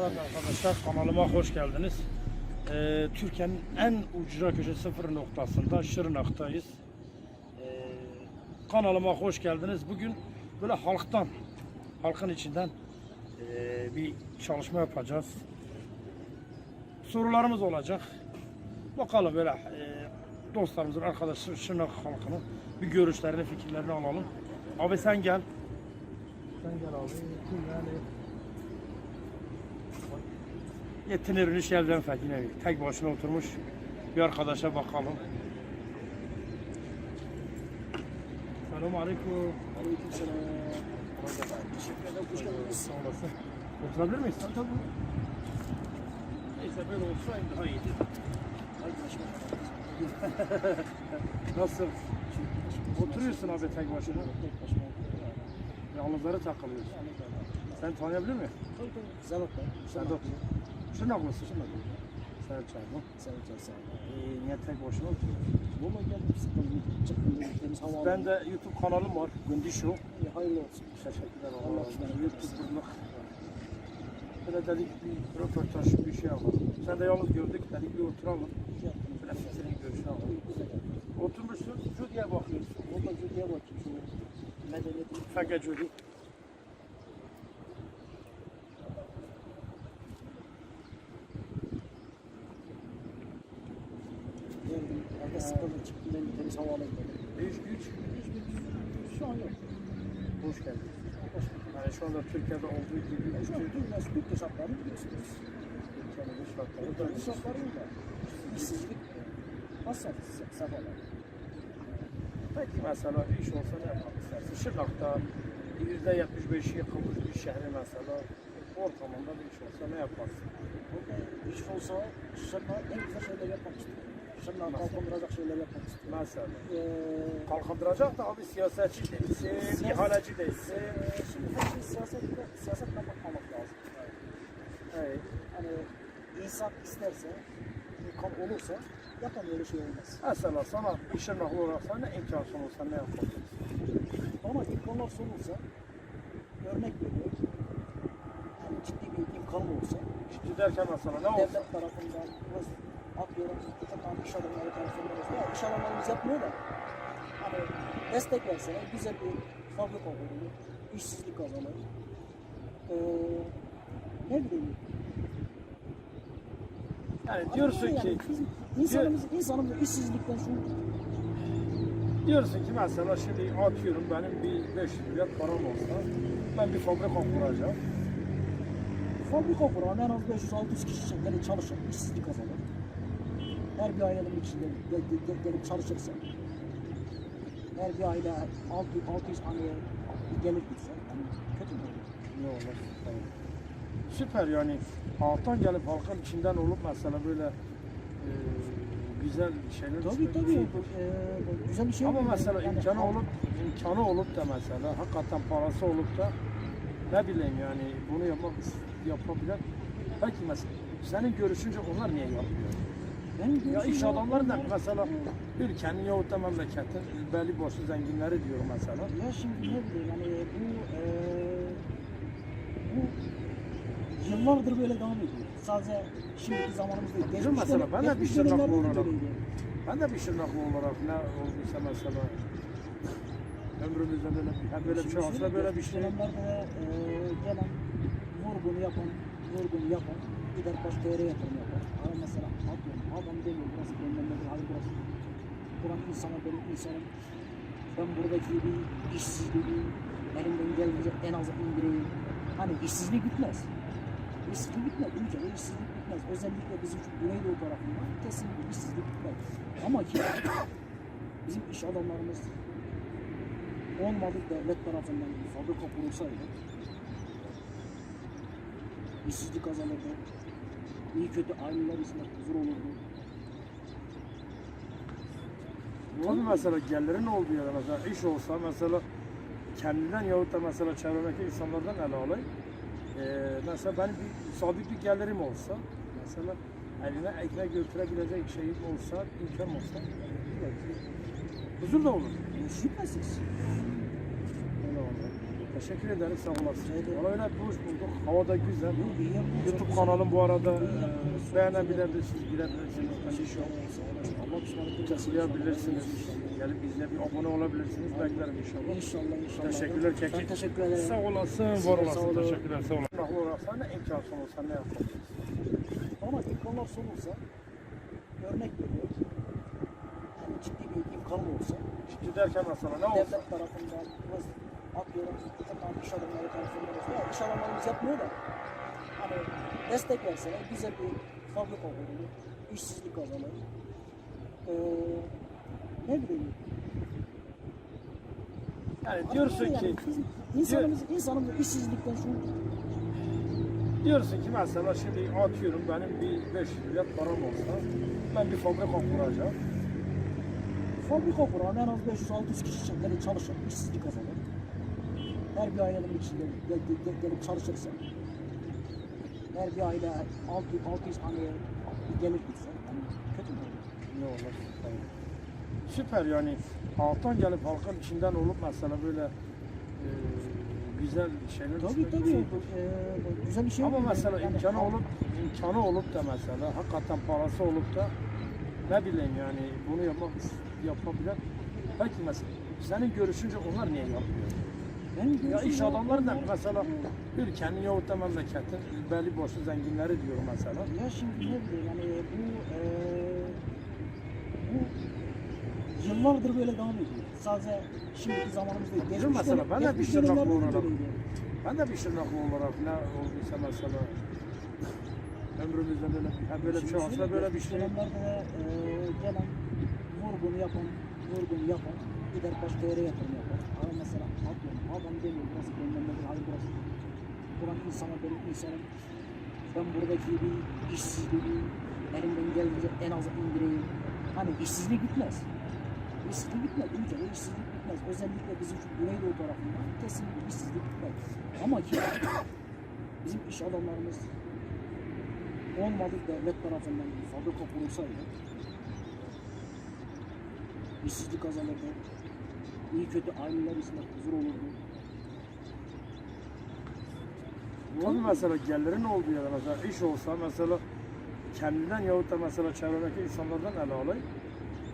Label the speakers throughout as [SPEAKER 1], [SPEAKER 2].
[SPEAKER 1] Evet arkadaşlar kanalıma hoş geldiniz. Ee, Türkiye'nin en ucra köşe sıfır noktasında Şırnak'tayız. Ee, kanalıma hoş geldiniz. Bugün böyle halktan, halkın içinden ee, bir çalışma yapacağız. Sorularımız olacak. Bakalım böyle ee, dostlarımızın, arkadaşlar Şırnak halkının bir görüşlerini, fikirlerini alalım. Abi sen gel. Sen gel abi. Yani Yetinir şelden yine tek başına oturmuş bir arkadaşa bakalım. Selamun aleyküm.
[SPEAKER 2] Aleyküm selam. Teşekkür ederim. Hoş geldiniz.
[SPEAKER 1] Sağ olasın. Oturabilir miyiz? Tabii tabii. Neyse böyle olsa daha iyiydi. Nasıl? Oturuyorsun abi tek başına.
[SPEAKER 2] Tek başıma.
[SPEAKER 1] Yalnızlara takılıyorsun. Sen tanıyabilir miyim?
[SPEAKER 2] Tabii tabii.
[SPEAKER 1] Sen otur. Şırnak. Sen çağırma.
[SPEAKER 2] Zeynep sen sağ ol.
[SPEAKER 1] Ee, niye tek başına oturuyorsun?
[SPEAKER 2] Valla geldim sıkıldım. Çıktım dedim. Temiz hava
[SPEAKER 1] Ben de YouTube kanalım var. Gündüz Show.
[SPEAKER 2] İyi, Hayırlı olsun.
[SPEAKER 1] Teşekkürler
[SPEAKER 2] Allah aşkına.
[SPEAKER 1] YouTuber'lık. Böyle dedik bir röportaj bir şey yapalım. Sen de yalnız gördük dedik bir oturalım. Şöyle fikrini görüşünü alalım. Oturmuşsun şu diye bakıyorsun.
[SPEAKER 2] Valla Cüdi'ye bakayım şunu. Medeniyetin
[SPEAKER 1] Feke Cudi.
[SPEAKER 2] geldim. Evde sıkıldım. Çıktım dedim. Temiz hava alayım dedim.
[SPEAKER 1] İş güç.
[SPEAKER 2] Şu an yok.
[SPEAKER 1] Hoş geldin.
[SPEAKER 2] Hoş bulduk.
[SPEAKER 1] Yani şu anda Türkiye'de olduğu gibi
[SPEAKER 2] Şu an dünya Türkiye şartlarını biliyorsunuz.
[SPEAKER 1] Türkiye'nin iş şartları da
[SPEAKER 2] Ülkenin şartlarıyla işsizlik hasar sefada.
[SPEAKER 1] Peki mesela iş olsa ne yapmak istersin? Şırnak'ta yüzde yetmiş beşi yıkılmış bir şehri mesela ortamında bir iş olsa ne yaparsın?
[SPEAKER 2] Burada iş olsa Şırnak en güzel şeyler yapmak istiyor. Şırnak kalkındıracak şeyler yapmak istiyor.
[SPEAKER 1] Mesela
[SPEAKER 2] Ee,
[SPEAKER 1] kalkındıracak da abi siyasetçi değilsin,
[SPEAKER 2] Siyaset-
[SPEAKER 1] ihaleci değilsin.
[SPEAKER 2] e, şimdi her şey siyasetle, siyasetle bakmamak lazım.
[SPEAKER 1] Evet.
[SPEAKER 2] Hani insan isterse, imkan olursa yapan öyle şey olmaz.
[SPEAKER 1] Mesela sana bir Şırnaklı olarak sana ne imkansın olsa ne yaparsın?
[SPEAKER 2] Ama imkanlar sunulsa, örnek veriyorum, yani ciddi bir imkan olsa,
[SPEAKER 1] Ciddi derken mesela ne olsa?
[SPEAKER 2] devlet tarafından atıyorum bir takım iş adamları tarafından ya iş adamlarımız yapmıyor da hani destek verseler güzel bir fabrika kurulur, işsizlik azalır. Ee, ne bileyim.
[SPEAKER 1] Yani diyorsun
[SPEAKER 2] yani
[SPEAKER 1] ki
[SPEAKER 2] bizim insanımız, insanımız işsizlikten şu
[SPEAKER 1] diyorsun ki mesela şimdi atıyorum benim bir 5 milyar param olsa ben bir fabrika kuracağım.
[SPEAKER 2] fabrika kuran en az 500-600 kişi gelip çalışır, işsizlik azalır. Her bir ailenin içinde gel, gel, gel- gelip çalışırsa, her bir aile 600 haneye bir gelir gitse, yani kötü mü olur?
[SPEAKER 1] Ne olur? Süper yani halktan gelip halkın içinden olup mesela böyle e, güzel şeyler
[SPEAKER 2] Tabii tabii. Ee, güzel bir şey.
[SPEAKER 1] Ama mesela
[SPEAKER 2] Yani
[SPEAKER 1] imkanı
[SPEAKER 2] halk-
[SPEAKER 1] olup imkanı olup da mesela hakikaten parası olup da ne bileyim yani bunu yapmak yapabilen belki mesela senin görüşünce onlar niye yapmıyor? Ya iş adamları da mesela ülkenin yahut da memleketin belli başlı zenginleri diyor mesela.
[SPEAKER 2] Ya şimdi ne bileyim yani bu eee bu yıllardır böyle devam ediyor. Sadece şimdiki zamanımızda değil.
[SPEAKER 1] Bizim mesela ben de bir Şırnaklı olarak-. Ben de bir Şırnaklı olarak ne olduysa mesela ömrümüzde böyle, hem böyle bir şey olsa böyle bir şey
[SPEAKER 2] dönemlerde eee gelen vurgunu yapan, vurgunu yapan gider başka yere yatırım yapar. Mesela atıyorum adam demiyor burası göndermedi hadi burası. Buranın insana benim insanım ben buradaki bir işsizliği elimden gelince en az indireyim. Hani işsizlik bitmez. İşsizlik bitmez. Ülkede işsizlik bitmez. Özellikle bizim şu Güneydoğu tarafında kesinlikle işsizlik bitmez. Ama ki bizim iş adamlarımız olmadı devlet tarafından bir fabrika kurulsaydı işsizlik azalırdı. İyi kötü aileler içinde huzur olurdu.
[SPEAKER 1] Tabii mesela gelirin olduğu yere mesela iş olsa mesela kendinden yahut da mesela çevremdeki insanlardan ele alayım. Ee, mesela benim bir sabit bir gelirim olsa mesela eline ekmek götürebilecek şeyim olsa, imkan olsa huzur da olur.
[SPEAKER 2] Yani şüphesiz.
[SPEAKER 1] Öyle olur. Teşekkür ederiz sağ olasın.
[SPEAKER 2] Ederim.
[SPEAKER 1] Valla öyle hoş bulduk. Hava da güzel. YouTube kanalım bu arada e, beğenebilirsiniz, girebilirsiniz. Kondisyon.
[SPEAKER 2] Allah ısmarladık.
[SPEAKER 1] Tıklayabilirsiniz. Gelip bizle bir abone olabilirsiniz. Beklerim inşallah.
[SPEAKER 2] İnşallah inşallah.
[SPEAKER 1] Teşekkürler
[SPEAKER 2] Ben
[SPEAKER 1] Kekik.
[SPEAKER 2] teşekkür ederim.
[SPEAKER 1] Sağ olasın, var olasın. Teşekkürler, sağ olasın. Rahmi olarak sana ne imkansın olsa ne yapalım?
[SPEAKER 2] Ama imkanlar olursa örnek veriyor. Yani ciddi bir imkan olsa
[SPEAKER 1] Ciddi derken mesela ne olsa?
[SPEAKER 2] devlet tarafından atıyorum tamam iş adamları olsa ya iş adamlarımız yapmıyor da hani destek verseler bize bir fabrika kurulur, işsizlik azalır. Ee, ne bileyim.
[SPEAKER 1] Yani diyorsun
[SPEAKER 2] yani
[SPEAKER 1] ki,
[SPEAKER 2] biz insanımız, insanımız işsizlikten şu
[SPEAKER 1] diyorsun ki mesela şimdi atıyorum benim bir 500 milyar param olsa ben bir fabrika kuracağım.
[SPEAKER 2] fabrika kuran en az 500-600 kişi çalışır, işsizlik azalır. Her bir ailenin içinde gel, gel, gel- gelip çalışırsa, her bir aile 600 haneye bir gelir gitse, yani kötü mü olur?
[SPEAKER 1] Ne olur? Süper yani halktan gelip halkın içinden olup mesela böyle e, güzel şeyler
[SPEAKER 2] Tabii tabii, bu güzel bir şey
[SPEAKER 1] Ama mesela
[SPEAKER 2] Yani
[SPEAKER 1] imkanı olup imkanı olup da mesela hakikaten parası olup da ne bileyim yani bunu yapmak yapabilen belki mesela senin görüşünce onlar niye yapmıyor? Ya iş adamları da mesela ülkenin yahut da memleketin belli başlı zenginleri diyor mesela.
[SPEAKER 2] Ya şimdi ne bileyim yani bu e, bu yıllardır böyle devam ediyor. Sadece şimdiki zamanımız değil.
[SPEAKER 1] Bizim
[SPEAKER 2] Geçmiş
[SPEAKER 1] mesela ben de bir
[SPEAKER 2] geçmiş
[SPEAKER 1] tırnak
[SPEAKER 2] dönemlerde de
[SPEAKER 1] olarak-
[SPEAKER 2] böyleydi.
[SPEAKER 1] Ben de bir şırnaklı olarak ne olduysa mesela ömrümüzde böyle, ha böyle bir şey olsa böyle bir şey.
[SPEAKER 2] Dönemlerde de e, gelen vurgunu yapan, vurgunu yapan gider başka yere mesela atıyorum adam demiyor burası benden nedir, hayır burası. Buranın insana benim insanım. Ben buradaki bir işsizliği elimden geldiğince en aza indireyim. Hani işsizlik bitmez. İşsizlik bitmez. Ülkede işsizlik bitmez. Özellikle bizim şu Güneydoğu tarafında kesinlikle işsizlik bitmez. Ama ki bizim iş adamlarımız olmadı devlet tarafından bir fabrika kurulsaydı işsizlik azalırdı. İyi kötü aileler içinde huzur olurdu.
[SPEAKER 1] Tabii mesela gelirin olduğu yerde mesela iş olsa mesela kendinden yahut da mesela çevremdeki insanlardan ele alayım.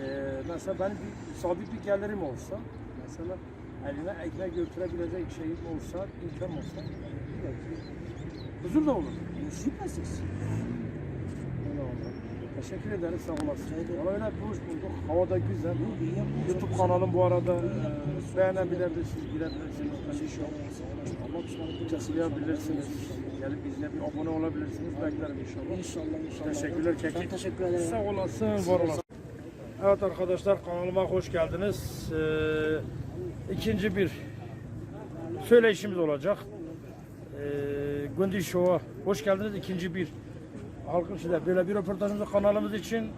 [SPEAKER 1] Ee, mesela benim bir sabit bir gelirim olsa mesela elime ekmek götürebilecek şeyim olsa, imkan olsa belki huzur da olur.
[SPEAKER 2] Şüphesiz.
[SPEAKER 1] Teşekkür ederiz sağ olasın. Valla öyle hoş bulduk. Hava da güzel. YouTube kanalım bu arada e, beğenebilirsiniz, girebilirsiniz. Tıklayabilirsiniz. Gelip bizle bir abone olabilirsiniz. Beklerim inşallah.
[SPEAKER 2] İnşallah inşallah.
[SPEAKER 1] Teşekkürler Kekik.
[SPEAKER 2] Ben teşekkür ederim.
[SPEAKER 1] Sağ olasın, var olasın. Evet arkadaşlar kanalıma hoş geldiniz. Ee, ikinci bir söyleyişimiz olacak. Ee, Gündüz Show'a hoş geldiniz. İkinci bir halkın içinde böyle bir röportajımızı kanalımız için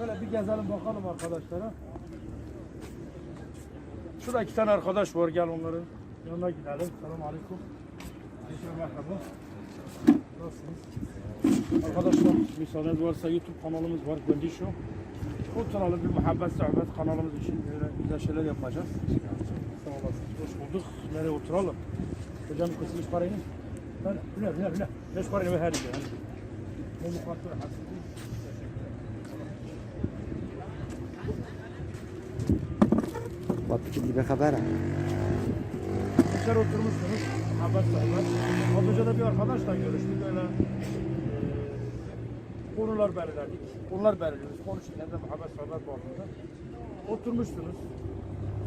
[SPEAKER 1] böyle bir gezelim bakalım arkadaşlara. Şurada iki tane arkadaş var. Gel onların yanına gidelim. Selamun Aleyküm. Merhaba. Nasılsınız? Arkadaşlar müsaadeniz varsa YouTube kanalımız var Show. Oturalım bir muhabbet sohbet kanalımız için böyle güzel şeyler yapacağız. Sağ olasın. Hoş bulduk. Nereye oturalım? Hocam kısmış parayı. Bile bile bile. Beş parayı ve her
[SPEAKER 3] Batı gibi haber.
[SPEAKER 1] İçeri oturmuşsunuz. Muhabbet sohbet. Az önce de bir arkadaşla görüştük. Öyle e, konular belirledik. Konular belirliyoruz. Konuşurken de muhabbet sohbet bağlamında. Oturmuşsunuz.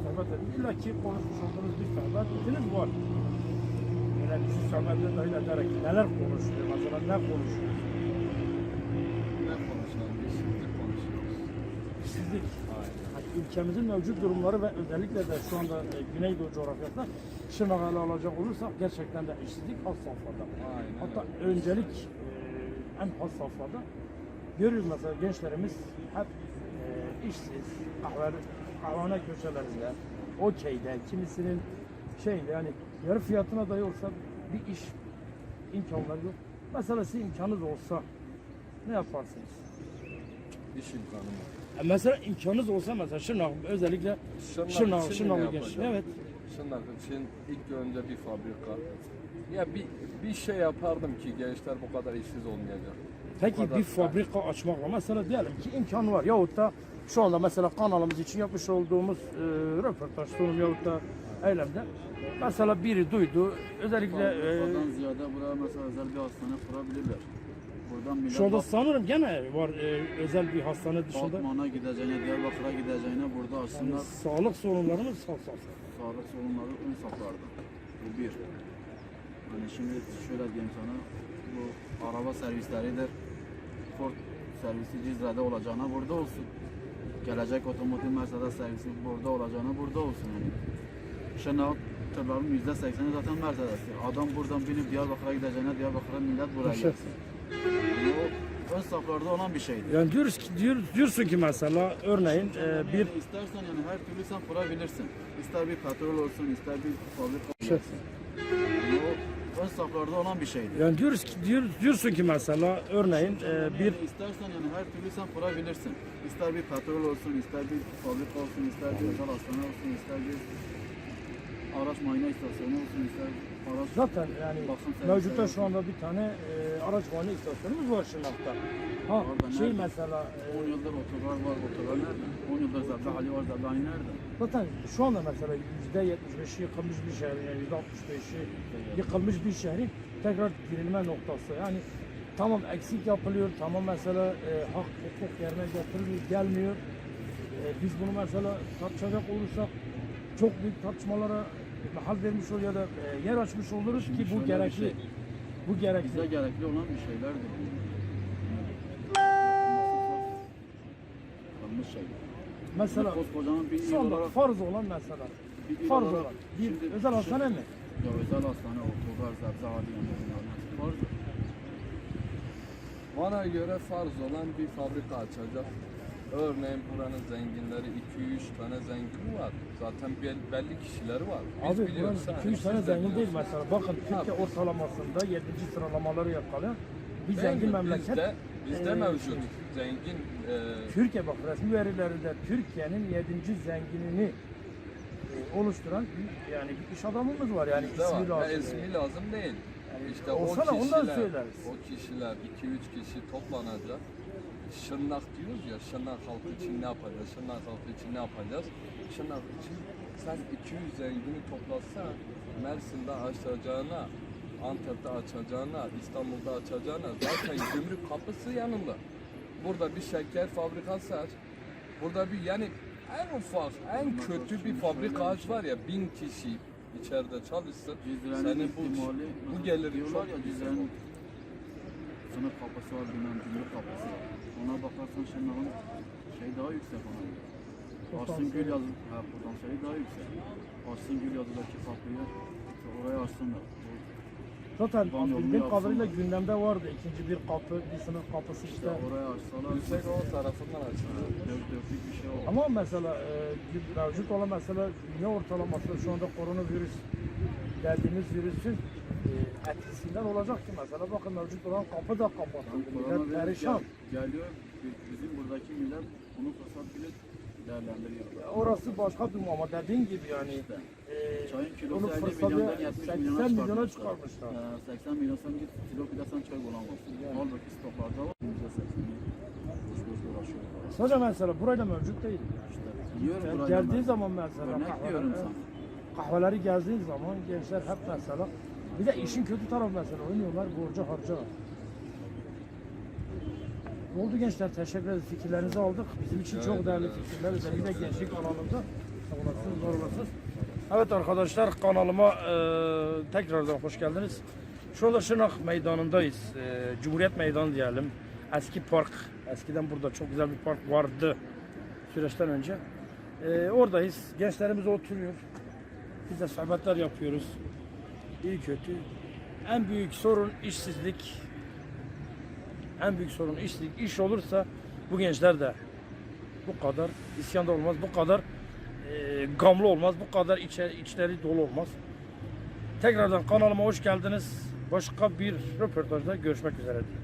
[SPEAKER 1] Sohbet edin. İlla ki konuşmuş olduğunuz bir sohbet. İkiniz var. Böyle bizi sohbete dahil ederek neler konuşuyor? Mesela ne konuşuyor?
[SPEAKER 4] Ne konuşalım? İşsizlik konuşuyoruz.
[SPEAKER 1] İşsizlik. Hani ülkemizin mevcut durumları ve özellikle de şu anda e, Güneydoğu coğrafyasında Şırnak'ı ele alacak olursak gerçekten de işsizlik has safhada.
[SPEAKER 4] Aynen
[SPEAKER 1] Hatta öncelik e, en has safhada. Görüyoruz mesela gençlerimiz hep e, işsiz, kahve, kahvehane köşelerinde, okeyde, kimisinin şeyde yani yarı fiyatına dahi olsa bir iş imkanları yok. Mesela sizin imkanınız olsa ne yaparsınız?
[SPEAKER 4] İş imkanı mı?
[SPEAKER 1] Mesela imkanınız olsa mesela Şırnak özellikle
[SPEAKER 4] Şırnak
[SPEAKER 1] Şırnak,
[SPEAKER 4] için yapacağım?
[SPEAKER 1] Evet.
[SPEAKER 4] Şırnak için ilk önce bir fabrika. Ya bir, bir şey yapardım ki gençler bu kadar işsiz olmayacak.
[SPEAKER 1] Peki
[SPEAKER 4] kadar
[SPEAKER 1] bir fabrika açmakla mesela diyelim ki imkan var yahut da şu anda mesela kanalımız için yapmış olduğumuz e, röportaj sunum yahut da eylemde mesela biri duydu özellikle e,
[SPEAKER 3] Fabrikadan ziyade buraya mesela özel bir hastane kurabilirler. Buradan millet
[SPEAKER 1] şu anda
[SPEAKER 3] bak-
[SPEAKER 1] sanırım gene var e, özel bir hastane dışında
[SPEAKER 3] Batman'a gideceğine, Diyarbakır'a gideceğine burada
[SPEAKER 1] yani
[SPEAKER 3] aslında
[SPEAKER 1] sağlık sorunlarımız hassas.
[SPEAKER 3] sağlık sorunları ön saflarda. Bu bir. Hani şimdi şöyle diyeyim sana, bu araba servisleridir. Ford servisi Cizre'de olacağına burada olsun. Gelecek otomotiv Mercedes servisi burada olacağına burada olsun. Yani. Şırnak tırların yüzde sekseni zaten Mercedes'tir. Adam buradan binip Diyarbakır'a gideceğine Diyarbakır'a millet buraya
[SPEAKER 1] Şey,
[SPEAKER 3] gelsin. O ön saflarda olan bir şeydir.
[SPEAKER 1] Yani diyoruz ki diyor, diyorsun ki mesela örneğin e, bir
[SPEAKER 3] Yani istersen yani her türlü sen kurabilirsin. İster bir petrol olsun, ister bir fabrika
[SPEAKER 1] Şey.
[SPEAKER 3] olsun. O ön saflarda olan bir şeydir.
[SPEAKER 1] yani diyoruz ki diyor, diyorsun ki mesela örneğin e, bir
[SPEAKER 3] Yani istersen yani her türlü sen kurabilirsin. İster bir petrol olsun, ister bir fabrika olsun, ister bir hastane olsun, ister bir araç muayene istasyonu olsun, ister araç
[SPEAKER 1] Zaten yani
[SPEAKER 3] Bakım
[SPEAKER 1] mevcutta şu anda bir tane e, araç muayene istasyonumuz var Şırnak'ta. Ha
[SPEAKER 3] Orada
[SPEAKER 1] şey
[SPEAKER 3] nerede?
[SPEAKER 1] mesela e,
[SPEAKER 3] 10 yıldır otogar var, otogar nerede? 10 yıldır Zebde Ali var, Zebde Ali nerede?
[SPEAKER 1] zaten şu anda mesela yüzde 75'i yıkılmış bir şehrin yani yüzde 65'i yıkılmış bir şehrin tekrar girilme noktası. Yani tamam eksik yapılıyor, tamam mesela e, hak hukuk yerine getiriliyor, gelmiyor. E, biz bunu mesela tartışacak olursak çok büyük tartışmalara mahal vermiş olur ya da e, yer açmış oluruz ki bu
[SPEAKER 3] şöyle bir
[SPEAKER 1] gerekli.
[SPEAKER 3] şey.
[SPEAKER 1] Bu gerekli.
[SPEAKER 3] Bize gerekli olan bir şeylerdir. Yanlış şey.
[SPEAKER 1] Mesela
[SPEAKER 3] Koskocaman bir il olarak
[SPEAKER 1] farz olan mesela
[SPEAKER 3] bir il
[SPEAKER 1] farz
[SPEAKER 3] olarak
[SPEAKER 1] olan bir
[SPEAKER 3] şimdi
[SPEAKER 1] özel hastane mi?
[SPEAKER 3] Ya özel hastane, otogar, zebze, bunlar nasıl farz?
[SPEAKER 4] Bana göre farz olan bir fabrika açacak. Örneğin buranın zenginleri 2-3 tane zengini var. Zaten bel- belli kişileri var. Biz
[SPEAKER 1] Abi
[SPEAKER 4] biliyoruz.
[SPEAKER 1] buranın
[SPEAKER 4] ha,
[SPEAKER 1] 200
[SPEAKER 4] siz
[SPEAKER 1] tane
[SPEAKER 4] de
[SPEAKER 1] zengin değil
[SPEAKER 4] biliyorsunuz.
[SPEAKER 1] mesela. Bakın Türkiye ortalamasında 7. sıralamaları yakalayan bir zengin
[SPEAKER 4] mi?
[SPEAKER 1] memleket.
[SPEAKER 4] Bizde, bizde
[SPEAKER 1] Ee,
[SPEAKER 4] mevcut. Zengin e,
[SPEAKER 1] Türkiye bak resmi verilerinde Türkiye'nin 7. zenginini e, oluşturan bir, yani bir iş adamımız var yani
[SPEAKER 4] bizde
[SPEAKER 1] ismi
[SPEAKER 4] var.
[SPEAKER 1] lazım.
[SPEAKER 4] Ya, ismi lazım değil.
[SPEAKER 1] Yani
[SPEAKER 4] İşte
[SPEAKER 1] olsa
[SPEAKER 4] o
[SPEAKER 1] da ondan
[SPEAKER 4] kişiler,
[SPEAKER 1] söyleriz.
[SPEAKER 4] o kişiler 2-3 kişi toplanacak. Şırnak diyoruz ya, Şırnak halkı için ne yapacağız? Şırnak halkı için ne yapacağız? Şırnak için sen 200 zengini toplasan Mersin'de açacağına, Antep'te açacağına, İstanbul'da açacağına zaten gümrük kapısı yanında. Burada bir şeker fabrikası aç. Burada bir yani en ufak, en kötü bir fabrika aç var ya bin kişi içeride çalışsın. Senin bu, bu gelir çok
[SPEAKER 3] ya
[SPEAKER 4] yüksek.
[SPEAKER 3] Sınıf kapısı var, bilmem gümrük kapısı var. Ona bakarsan Şırnak'ın şey daha yüksek ona göre. Arsın Gül yazı, ha potansiyeli daha yüksek. Arsın Gül yazıdaki kapıyı işte oraya açsınlar.
[SPEAKER 1] Zaten bildiğim kadarıyla gündemde vardı ikinci bir kapı, bir sınıf kapısı
[SPEAKER 3] İşte
[SPEAKER 1] işte.
[SPEAKER 3] oraya açsalar
[SPEAKER 4] Yüksek o tarafından açılıyor.
[SPEAKER 3] dört dörtlük bir şey olur.
[SPEAKER 1] Ama mesela e, bir mevcut olan mesela dünya ortalaması şu anda koronavirüs dediğimiz virüsün etkisinden olacak ki mesela bakın mevcut olan kapı da kapatıldı.
[SPEAKER 3] Yani
[SPEAKER 1] Millet perişan.
[SPEAKER 3] gel- geliyor, bi- bizim buradaki millet bunu fırsat bilip değerlendiriyor.
[SPEAKER 1] Orası başka bir ama dediğin gibi yani
[SPEAKER 3] İşte.
[SPEAKER 1] e,
[SPEAKER 3] Çayın kilosu 50
[SPEAKER 1] fırsatı
[SPEAKER 3] milyondan 70
[SPEAKER 1] 80
[SPEAKER 3] milyona
[SPEAKER 1] milyona çıkarmışlar.
[SPEAKER 3] Ee, 80 milyon sen git kilo pidesen çay bulamazsın. Halbuki stoklarda var. %80'i boş boş uğraşıyor.
[SPEAKER 1] Sadece mesela burayla mevcut değil.
[SPEAKER 3] İşte
[SPEAKER 1] Yani
[SPEAKER 3] burayı
[SPEAKER 1] geldiği zaman mesela
[SPEAKER 3] Örnek
[SPEAKER 1] kahveler-
[SPEAKER 3] diyorum
[SPEAKER 1] evet.
[SPEAKER 3] sana.
[SPEAKER 1] kahveleri gezdiğin zaman gençler hep mesela bir de işin kötü tarafı mesela oynuyorlar borca harca. Oldu gençler teşekkür ederiz fikirlerinizi aldık. Bizim için çok değerli fikirler özellikle gençlik alanında. Var olasınız. Evet arkadaşlar kanalıma e, tekrardan hoş geldiniz. Şu anda Şırnak Meydanı'ndayız. E, Cumhuriyet Meydanı diyelim. Eski park. Eskiden burada çok güzel bir park vardı süreçten önce. E, oradayız. Gençlerimiz oturuyor. Biz de sohbetler yapıyoruz. İyi kötü. En büyük sorun işsizlik. En büyük sorun işsizlik. İş olursa bu gençler de bu kadar isyanda olmaz, bu kadar e, gamlı olmaz, bu kadar içe, içleri dolu olmaz. Tekrardan kanalıma hoş geldiniz. Başka bir röportajda görüşmek üzere. diyorum.